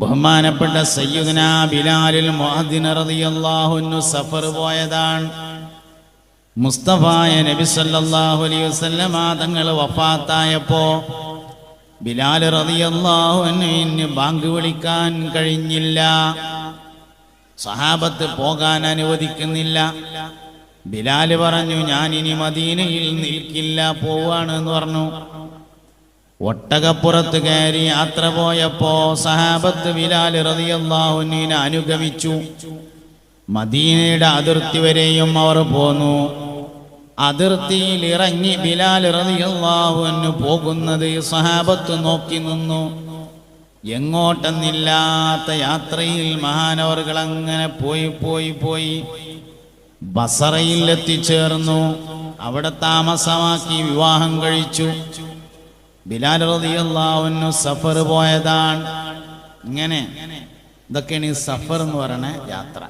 ബഹുമാനപ്പെട്ട സയ്യുദന ബിലാലിൽ മുഅദ്ദിൻ റളിയല്ലാഹുന്നു സഫർ പോയതാണ്. മുസ്തഫായ നബി സല്ലാഹു അലൈഹി വസല്ലമ തങ്ങൾ വഫാത്തായപ്പോ ബിലാൽ റളിയല്ലാഹു എന്നെ ബാങ്ക് വിളിക്കാൻ കഴിഞ്ഞില്ല. സഹാബത്ത് പോകാൻ അനുവദിക്കുന്നില്ല. ബിലാൽ പറഞ്ഞു ഞാൻ ഇനി മദീനയിൽ നിൽക്കില്ല പോവാണ് എന്ന് പറഞ്ഞു. ഒട്ടകപ്പുറത്ത് കയറി യാത്ര പോയപ്പോ സഹാബത്ത് ബിലാൽ റളിയല്ലാഹുവിനെ അനുഗമിച്ചു. മദീനയുടെ അതിർത്തി വരെയും അവർ പോന്നു. അതിർത്തിയിൽ ഇറങ്ങി ബിലാൽ റതിയല്ലാഹുവിന് പോകുന്നത് സഹാബത്ത് നോക്കി നിന്നു. എങ്ങോട്ടെന്നില്ലാത്ത യാത്രയിൽ മഹാനവറുകൾ അങ്ങനെ പോയി പോയി പോയി. ബസറയിൽ എത്തിച്ചേർന്നു അവിടെ താമസമാക്കി വിവാഹം കഴിച്ചു. ബിലാൽ സഫർ പോയതാണ്. ഇങ്ങനെ ഇതൊക്കെയാണ് ഈ സഫർ എന്ന് പറയുന്ന യാത്ര.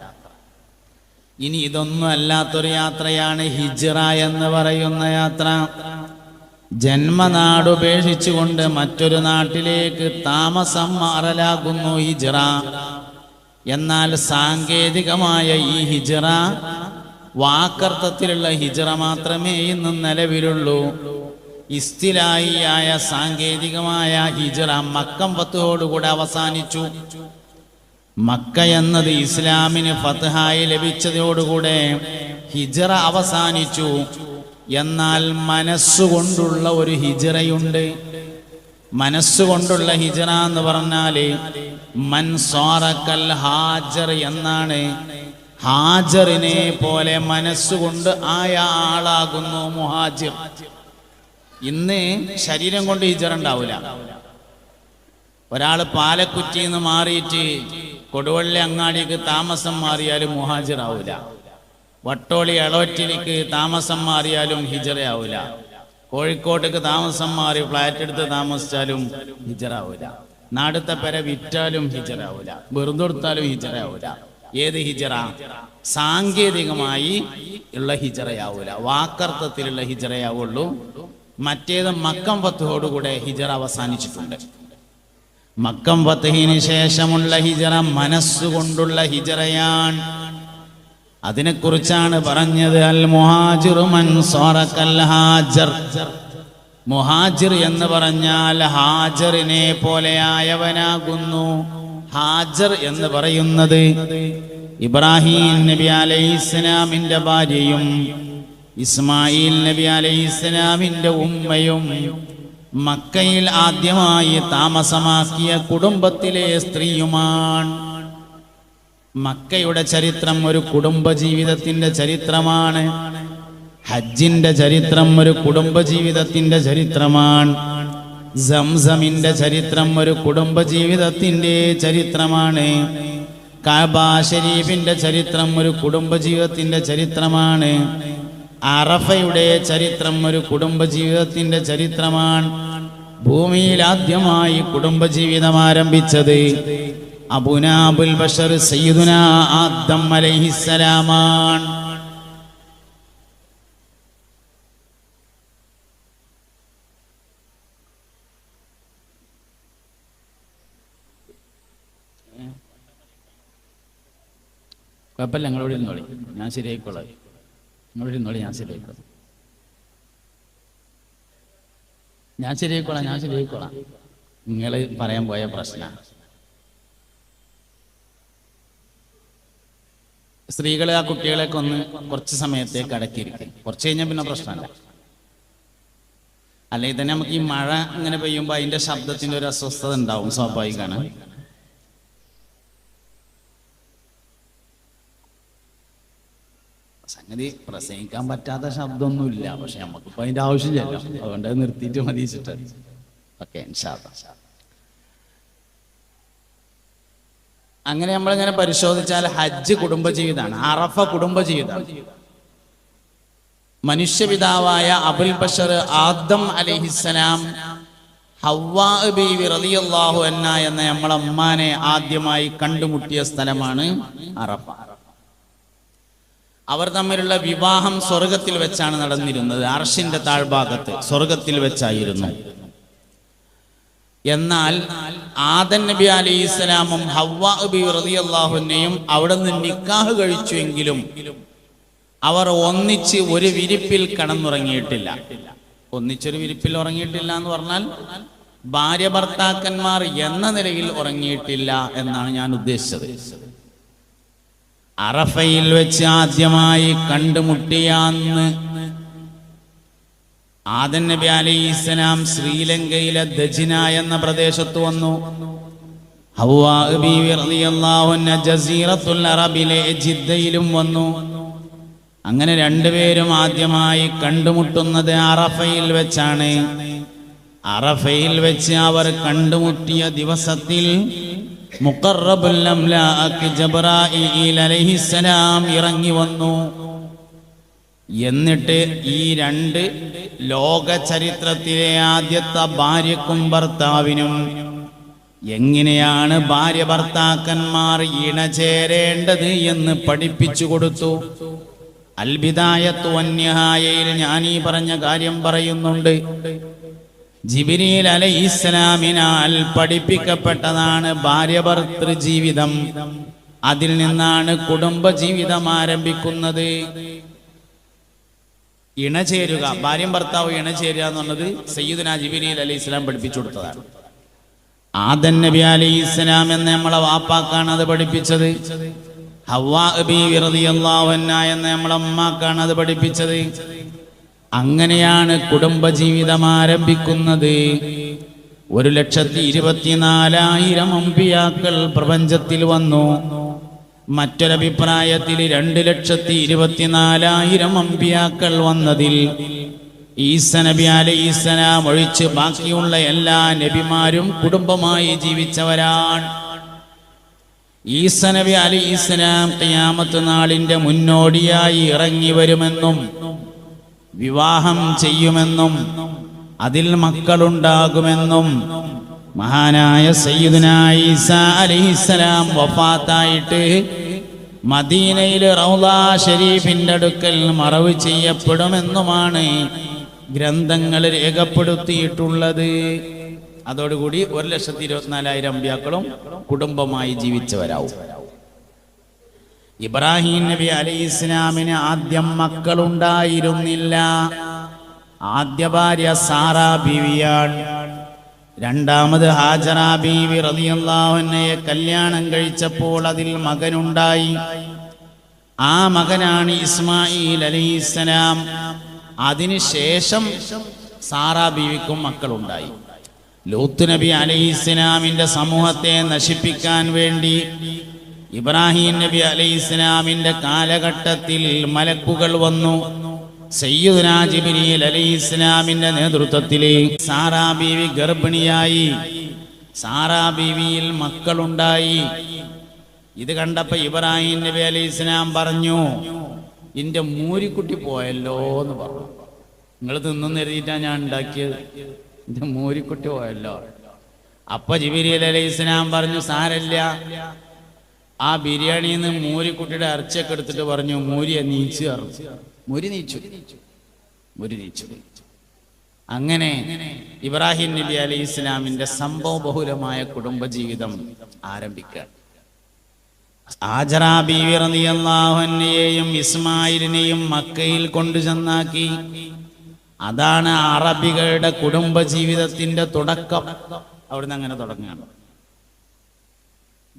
ഇനി ഇതൊന്നും അല്ലാത്തൊരു യാത്രയാണ് ഹിജ്റ എന്ന് പറയുന്ന യാത്ര. ജന്മനാട് ഉപേക്ഷിച്ചുകൊണ്ട് മറ്റൊരു നാട്ടിലേക്ക് താമസം മാറലാകുന്നു ഹിജ്റ. എന്നാൽ സാങ്കേതികമായ ഈ ഹിജ്റ വാക്കർത്ഥത്തിലുള്ള ഹിജ്റ മാത്രമേ ഇന്ന് നിലവിലുള്ളൂ. ഇസ്തിലായിയായ സാങ്കേതികമായ ഹിജറ മക്കം ഫത്തുഹോടുകൂടെ അവസാനിച്ചു. മക്ക എന്നത് ഇസ്ലാമിന് ഫത്ഹായി ലഭിച്ചതോടുകൂടെ ഹിജറ അവസാനിച്ചു. എന്നാൽ മനസ്സുകൊണ്ടുള്ള ഒരു ഹിജറയുണ്ട്. മനസ്സുകൊണ്ടുള്ള ഹിജറ എന്ന് പറഞ്ഞാൽ മൻസോറക്കൽ ഹാജർ എന്നാണ്. ഹാജറിനെ പോലെ മനസ്സുകൊണ്ട് ആയ ആളാകുന്നു മുഹാജിർ. ഇന്ന് ശരീരം കൊണ്ട് ഹിജറ ഉണ്ടാവില്ല ഒരാൾ പാലക്കുറ്റിയിൽ നിന്ന് മാറിയിട്ട് കൊടുവള്ളി അങ്ങാടിക്ക് താമസം മാറിയാലും മുഹാജിറാവൂല. വട്ടോളി എളോറ്റിലേക്ക് താമസം മാറിയാലും ഹിജറയാവൂല. കോഴിക്കോട്ടേക്ക് താമസം മാറി ഫ്ലാറ്റ് എടുത്ത് താമസിച്ചാലും ഹിജറാവൂല. നാടത്തെ പെര വിറ്റാലും ഹിജറാവൂല. വെറുതെടുത്താലും ഹിജറയാവൂല ഏത് ഹിജറ? സാങ്കേതികമായി ഉള്ള ഹിജറയാവൂല. വാക്കർത്ഥത്തിലുള്ള ഹിജറയാവുള്ളൂ. മറ്റേത് മക്കം പത്തോടുകൂടെ ഹിജറ അവസാനിച്ചിട്ടുണ്ട്. മക്കം ഫത്തഹിന് ശേഷമുള്ള ഹിജറ മനസ്സുകൊണ്ടുള്ള ഹിജറയാണ്. അതിനെക്കുറിച്ചാണ് പറഞ്ഞത് അൽ മുഹാജിറു മൻ സോറക്കൽ ഹാജർ. മുഹാജിർ എന്ന് പറഞ്ഞാൽ ഹാജറിനെ പോലെയായവനാകുന്നു. ഹാജർ എന്ന് പറയുന്നത് ഇബ്രാഹിം നബി അലൈഹിസ്സലാമിന്റെ ഭാര്യയും ഇസ്മായിൽ നബി അലൈഹിസ്ലാമിന്റെ ഉമ്മയും മക്കയിൽ ആദ്യമായി താമസമാക്കിയ കുടുംബത്തിലെ സ്ത്രീയുമാണ്. മക്കയുടെ ചരിത്രം ഒരു കുടുംബ ജീവിതത്തിന്റെ ചരിത്രമാണ്. ഹജ്ജിന്റെ ചരിത്രം ഒരു കുടുംബ ജീവിതത്തിന്റെ ചരിത്രമാണ്. സംസമിന്റെ ചരിത്രം ഒരു കുടുംബ ജീവിതത്തിന്റെ ചരിത്രമാണ്. കാബ ഷരീഫിന്റെ ചരിത്രം ഒരു കുടുംബ ജീവിതത്തിന്റെ ചരിത്രമാണ്. അറഫയുടെ ചരിത്രം ഒരു കുടുംബജീവിതത്തിന്റെ ചരിത്രമാണ്. ഭൂമിയിൽ ആദ്യമായി കുടുംബജീവിതം ആരംഭിച്ചത് അബുനാബുൽ ബഷർ സയ്യിദുന ആദം അലൈഹിസ്സലാമാണ്. കുഴപ്പമില്ല ഞങ്ങളോട് ഇരുന്നോളി. ഞാൻ ശരിയായിക്കോളാം. നിങ്ങളോട് ഇരുന്നോളി ഞാൻ ശരിയായിക്കോളാം. ഞാൻ ശരിയായിക്കോളാം ഞാൻ ശരിയായിക്കോളാം. നിങ്ങൾ പറയാൻ പോയ പ്രശ്നമാണ് സ്ത്രീകളെ ആ കുട്ടികളെ കൊന്ന് കുറച്ച് സമയത്തേക്ക് അടക്കിയിരിക്കും. കുറച്ച് കഴിഞ്ഞാൽ പിന്നെ പ്രശ്നമല്ല അല്ലെങ്കിൽ തന്നെ നമുക്ക് ഈ മഴ ഇങ്ങനെ പെയ്യുമ്പോൾ അതിന്റെ ശബ്ദത്തിന്റെ ഒരു അസ്വസ്ഥത ഉണ്ടാവും സ്വാഭാവികമാണ് സംഗതി പ്രസംഗിക്കാൻ പറ്റാത്ത ശബ്ദമൊന്നുമില്ല. പക്ഷെ നമുക്കിപ്പോ അതിന്റെ ആവശ്യമില്ലല്ലോ. അതുകൊണ്ട് അത് നിർത്തിയിട്ട് മതിച്ചിട്ട് ഓക്കെ അങ്ങനെ നമ്മളിങ്ങനെ പരിശോധിച്ചാൽ ഹജ്ജ് കുടുംബജീവിതമാണ് അറഫ കുടുംബജീവിതമാണ് മനുഷ്യപിതാവായ അബുൽ ബഷർ ആദം അലിഹിസ്സലാം അന്ന എന്ന നമ്മളെ അമ്മാനെ ആദ്യമായി കണ്ടുമുട്ടിയ സ്ഥലമാണ് അറഫ. അവർ തമ്മിലുള്ള വിവാഹം സ്വർഗത്തിൽ വെച്ചാണ് നടന്നിരുന്നത്. അർഷിന്റെ താഴ്ഭാഗത്ത് സ്വർഗത്തിൽ വെച്ചായിരുന്നു. എന്നാൽ ആദൻ നബി അലി ഇസ്ലാമും ഹവ്വാ ബി അവിടെ നിന്ന് നിക്കാഹ് കഴിച്ചുവെങ്കിലും അവർ ഒന്നിച്ച് ഒരു വിരിപ്പിൽ കടന്നുറങ്ങിയിട്ടില്ല. ഒന്നിച്ചൊരു വിരിപ്പിൽ ഉറങ്ങിയിട്ടില്ല എന്ന് പറഞ്ഞാൽ ഭാര്യ ഭർത്താക്കന്മാർ എന്ന നിലയിൽ ഉറങ്ങിയിട്ടില്ല എന്നാണ് ഞാൻ ഉദ്ദേശിച്ചത്. അറഫയിൽ വെച്ച് ആദ്യമായി കണ്ടുമുട്ടിയാന്ന് ആദൻ നബി അലൈഹി ഇസ്ലാം ശ്രീലങ്കയിലെ ദജിന എന്ന പ്രദേശത്ത് വന്നു. ജസീറത്തുൽ ജിദ്ദയിലും വന്നു. അങ്ങനെ രണ്ടുപേരും ആദ്യമായി കണ്ടുമുട്ടുന്നത് അറഫയിൽ വെച്ചാണ്. അറഫയിൽ വെച്ച് അവർ കണ്ടുമുട്ടിയ ദിവസത്തിൽ അലൈഹിസ്സലാം ഇറങ്ങി വന്നു. എന്നിട്ട് ഈ രണ്ട് ലോക ചരിത്രത്തിലെ ആദ്യത്തെ ഭാര്യക്കും ഭർത്താവിനും എങ്ങനെയാണ് ഭാര്യ ഭർത്താക്കന്മാർ ഇണചേരേണ്ടത് എന്ന് പഠിപ്പിച്ചു കൊടുത്തു. അൽബിദായത്തു വന്യഹായയിൽ ഞാൻ ഈ പറഞ്ഞ കാര്യം പറയുന്നുണ്ട്. ജിബിരിയിൽ അല ഇസ്ലാമിനാൽ പഠിപ്പിക്കപ്പെട്ടതാണ് ഭാര്യ ഭർത്തൃ ജീവിതം. അതിൽ നിന്നാണ് കുടുംബ ജീവിതം ആരംഭിക്കുന്നത്. ഇണചേരുക ഭാര്യയും ഭർത്താവ് ഇണചേരുക എന്നുള്ളത് സയ്യിദ്ന ജിബിരിയിൽ അലി ഇസ്ലാം പഠിപ്പിച്ചു കൊടുത്തതാണ്. ആദൻ നബി അലി ഇസ്ലാം എന്ന നമ്മളെ വാപ്പാക്കാണ് അത് പഠിപ്പിച്ചത്. ഹവാ ബീവി റളിയല്ലാഹു അൻഹ എന്ന നമ്മളെ അമ്മാക്കാണ് അത് പഠിപ്പിച്ചത്. അങ്ങനെയാണ് കുടുംബജീവിതം ആരംഭിക്കുന്നത്. ഒരു ലക്ഷത്തി ഇരുപത്തിനാലായിരം അമ്പിയാക്കൾ പ്രപഞ്ചത്തിൽ വന്നു. മറ്റൊരഭിപ്രായത്തിൽ രണ്ട് ലക്ഷത്തി ഇരുപത്തിനാലായിരം അമ്പിയാക്കൾ വന്നതിൽ ഈസ നബി അലൈഹിസ്സലാം ഒഴിച്ച് ബാക്കിയുള്ള എല്ലാ നബിമാരും കുടുംബമായി ജീവിച്ചവരാണ്. ഈസ നബി അലി ഇസ്ലാം ഖിയാമത്ത് നാളിന്റെ മുന്നോടിയായി ഇറങ്ങി വരുമെന്നും വിവാഹം ചെയ്യുമെന്നും അതിൽ മക്കളുണ്ടാകുമെന്നും മഹാനായ സയ്യിദുന ഈസ അലിഹിസ്സലാം വഫാത്തായിട്ട് മദീനയിൽ റൗള ഷരീഫിന്റെ അടുക്കൽ മറവ് ചെയ്യപ്പെടുമെന്നുമാണ് ഗ്രന്ഥങ്ങൾ രേഖപ്പെടുത്തിയിട്ടുള്ളത്. അതോടുകൂടി ഒരു ലക്ഷത്തി ഇരുപത്തിനാലായിരം അമ്പ്യാക്കളും കുടുംബമായി ജീവിച്ചവരാവും. ഇബ്രാഹിം നബി അലൈഹി ഇസ്ലാമിന് ആദ്യം മക്കളുണ്ടായിരുന്നില്ല. ആദ്യ ഭാര്യ സാറാ ബീവിയാണ്. രണ്ടാമത് ഹാജറ ബീവി റളിയല്ലാഹുവിനെ കല്യാണം കഴിച്ചപ്പോൾ അതിൽ മകനുണ്ടായി. ആ മകനാണ് ഇസ്മായിൽ അലൈഹിസ്സലാം അതിനുശേഷം സാറാ ബീവിക്കും മക്കളുണ്ടായി. ലൂത്ത് നബി അലൈഹിസ്സലാമിന്റെ സമൂഹത്തെ നശിപ്പിക്കാൻ വേണ്ടി ഇബ്രാഹിം നബി അലൈഹിസ്സലാമിന്റെ കാലഘട്ടത്തിൽ മലക്കുകൾ വന്നു. സയ്യിദുനാ ജിബ്രീൽ അലൈഹിസ്സലാമിന്റെ നേതൃത്വത്തിൽ സാറാ ബീവി ഗർഭിണിയായി. സാറാ ബീവിയിൽ മക്കളുണ്ടായി. ഇത് കണ്ടപ്പോ ഇബ്രാഹിം നബി അലൈഹി ഇസ്ലാം പറഞ്ഞു എന്റെ മൂരിക്കുട്ടി പോയല്ലോ എന്ന് പറഞ്ഞു. നിങ്ങൾ തിന്നെന്ന് എഴുതിയിട്ടാണ് ഞാൻ ഉണ്ടാക്കിയത്. എന്റെ മൂരിക്കുട്ടി പോയല്ലോ. അപ്പൊ ജിബിരി അലൈഹി ഇസ്ലാം പറഞ്ഞു സാരല്ല. ആ ബിരിയാണിയിൽ നിന്ന് മൂരിക്കുട്ടിയുടെ ഇറച്ചിയൊക്കെ എടുത്തിട്ട് പറഞ്ഞു മൂരി നീച്ചു പറഞ്ഞു. മുരി നീച്ചു. മുരി നീച്ചു. അങ്ങനെ ഇബ്രാഹിം നബി അലി ഇസ്ലാമിന്റെ സംഭവ ബഹുലമായ കുടുംബജീവിതം ആരംഭിക്കുക. ആജറ ബീവി റളിയല്ലാഹുവിനെയും ഇസ്മായിലിനെയും മക്കയിൽ കൊണ്ടുചെന്നാക്കി. അതാണ് അറബികളുടെ കുടുംബജീവിതത്തിന്റെ തുടക്കം. അവിടുന്ന് അങ്ങനെ തുടങ്ങുകയാണ്.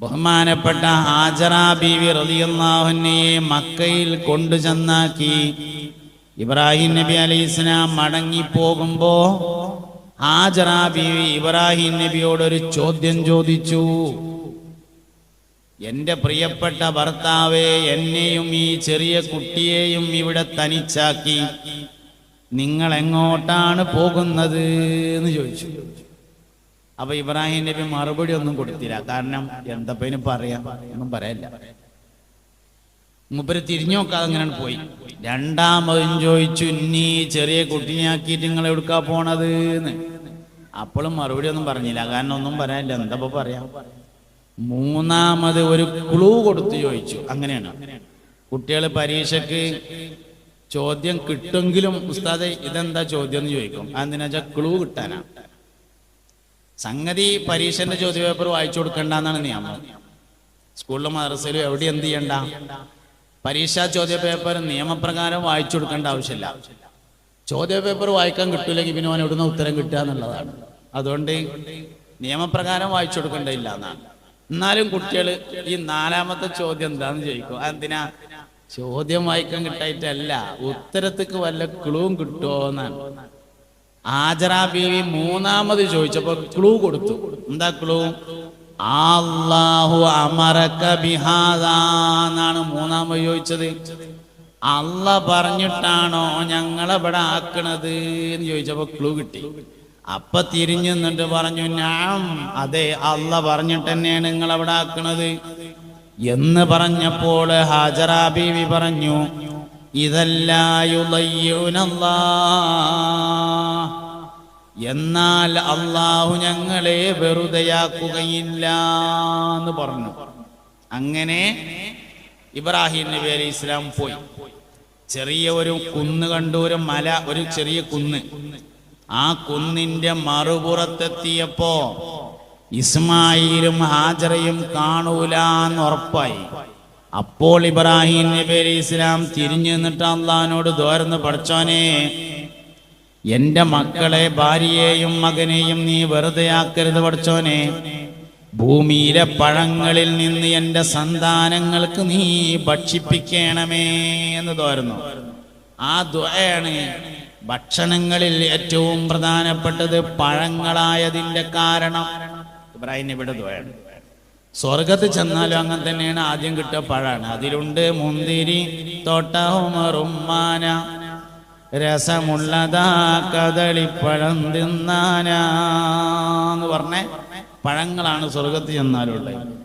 ബഹുമാനപ്പെട്ട ഹാജറ ബീവി റളിയല്ലാഹുവിനെയെ മക്കയിൽ കൊണ്ടുചെന്നാക്കി. ഇബ്രാഹിം നബി അലൈഹി ഇസ്ലാം മടങ്ങിപ്പോകുമ്പോ ഹാജറ ബീവി ഇബ്രാഹിം നബിയോട് ഒരു ചോദ്യം ചോദിച്ചു. എന്റെ പ്രിയപ്പെട്ട ഭർത്താവെ എന്നെയും ഈ ചെറിയ കുട്ടിയെയും ഇവിടെ തനിച്ചാക്കി. നിങ്ങൾ എങ്ങോട്ടാണ് പോകുന്നത്? എന്ന് ചോദിച്ചു. അപ്പൊ ഇബ്രാഹിം നബി മറുപടി ഒന്നും കൊടുത്തില്ല. കാരണം എന്തപ്പനും പറയാം? ഒന്നും പറയല്ല. മുപ്പര് തിരിഞ്ഞു നോക്കാതെ അങ്ങനെ പോയി. രണ്ടാമതും ചോദിച്ചു നീ ചെറിയ കുട്ടിനെയാക്കിയിട്ട് നിങ്ങൾ എവിടുക്കാ പോണത്? എന്ന്. അപ്പോഴും മറുപടി ഒന്നും പറഞ്ഞില്ല. കാരണം ഒന്നും പറയാനില്ല. എന്താ പറയാ? മൂന്നാമത് ഒരു ക്ലൂ കൊടുത്തു ചോദിച്ചു. അങ്ങനെയാണ്. കുട്ടികൾ പരീക്ഷക്ക് ചോദ്യം കിട്ടുമെങ്കിലും ഉസ്താദെ ഇതെന്താ ചോദ്യം? എന്ന് ചോദിക്കും. അതെന്തിനാ ക്ലൂ കിട്ടാനാ? സംഗതി പരീക്ഷന്റെ ചോദ്യപേപ്പർ വായിച്ചു കൊടുക്കണ്ടെന്നാണ് നിയമം. സ്കൂളിലും മദ്രസയിലും എവിടെ എന്ത് ചെയ്യണ്ട? പരീക്ഷാ ചോദ്യപേപ്പർ നിയമപ്രകാരം വായിച്ചു കൊടുക്കേണ്ട ആവശ്യമില്ല. ചോദ്യപേപ്പർ വായിക്കാൻ കിട്ടില്ലെങ്കിൽ പിന്നെ അവൻ എവിടുന്ന ഉത്തരം കിട്ടുക എന്നുള്ളതാണ്. അതുകൊണ്ട് നിയമപ്രകാരം വായിച്ചു കൊടുക്കേണ്ടതില്ല എന്നാണ്. എന്നാലും കുട്ടികൾ ഈ നാലാമത്തെ ചോദ്യം എന്താന്ന് ചോദിക്കും. അതെന്തിനാ ചോദ്യം വായിക്കാൻ കിട്ടായിട്ടല്ല ഉത്തരത്തിക്ക് വല്ല ക്ലൂവും കിട്ടുമോ എന്നാണ്. ആജറ ബീവി മൂന്നാമത് ചോദിച്ചപ്പോ ക്ലൂ കൊടുത്തു. എന്താ ക്ലൂ അള്ളാഹു അമറക്ക ബിഹാദാന്നാണ് മൂന്നാമത് ചോദിച്ചത്. അല്ല പറഞ്ഞിട്ടാണോ ഞങ്ങളെവിടെ ആക്കണത് എന്ന് ചോദിച്ചപ്പോ ക്ലൂ കിട്ടി. അപ്പൊ തിരിഞ്ഞു നിന്നിട്ട് പറഞ്ഞു ഞാൻ അതെ അല്ല പറഞ്ഞിട്ട് തന്നെയാണ് നിങ്ങളെവിടെ ആക്കണത്. എന്ന് പറഞ്ഞപ്പോൾ ഹാജറ ബീവി പറഞ്ഞു ഇതല്ലായുലയ്യൂനല്ലാ എന്നാൽ അള്ളാഹു ഞങ്ങളെ വെറുതെയാക്കുകയില്ല എന്ന് പറഞ്ഞു. അങ്ങനെ ഇബ്രാഹിം നബി അലി ഇസ്ലാം പോയി. ചെറിയ ഒരു കുന്ന് കണ്ടു ഒരു മല ഒരു ചെറിയ കുന്ന്. ആ കുന്നിന്റെ മറുപുറത്തെത്തിയപ്പോ ഇസ്മായിലും ഹാജറയും കാണൂല എന്ന് ഉറപ്പായി. അപ്പോൾ ഇബ്രാഹിം നബി അലി ഇസ്ലാം തിരിഞ്ഞു നിന്നിട്ട് അള്ളഹാനോട് ദോരന്ന് പഠിച്ചോനെ എന്റെ മക്കളെ ഭാര്യയെയും മകനെയും നീ വെറുതെ ആക്കരുത് പഠിച്ചോനെ. ഭൂമിയിലെ പഴങ്ങളിൽ നിന്ന് എന്റെ സന്താനങ്ങൾക്ക് നീ ഭക്ഷിപ്പിക്കണമേ എന്ന് തോരുന്നു. ആ ദ്വയാണ് ഭക്ഷണങ്ങളിൽ ഏറ്റവും പ്രധാനപ്പെട്ടത് പഴങ്ങളായതിന്റെ കാരണം. ഇബ്രാഹിം ഇവിടെ ദ്വയാണ്. സ്വർഗത്ത് ചെന്നാലും അങ്ങനെ തന്നെയാണ് ആദ്യം കിട്ടിയ പഴമാണ്. അതിലുണ്ട് മുന്തിരി തോട്ടവുമറുമാന രസമുള്ളതാ കദളിപ്പഴം തിന്നാനാന്ന് പറഞ്ഞേ. പഴങ്ങളാണ് സ്വർഗത്തിൽ ചെന്നാലുള്ളത്.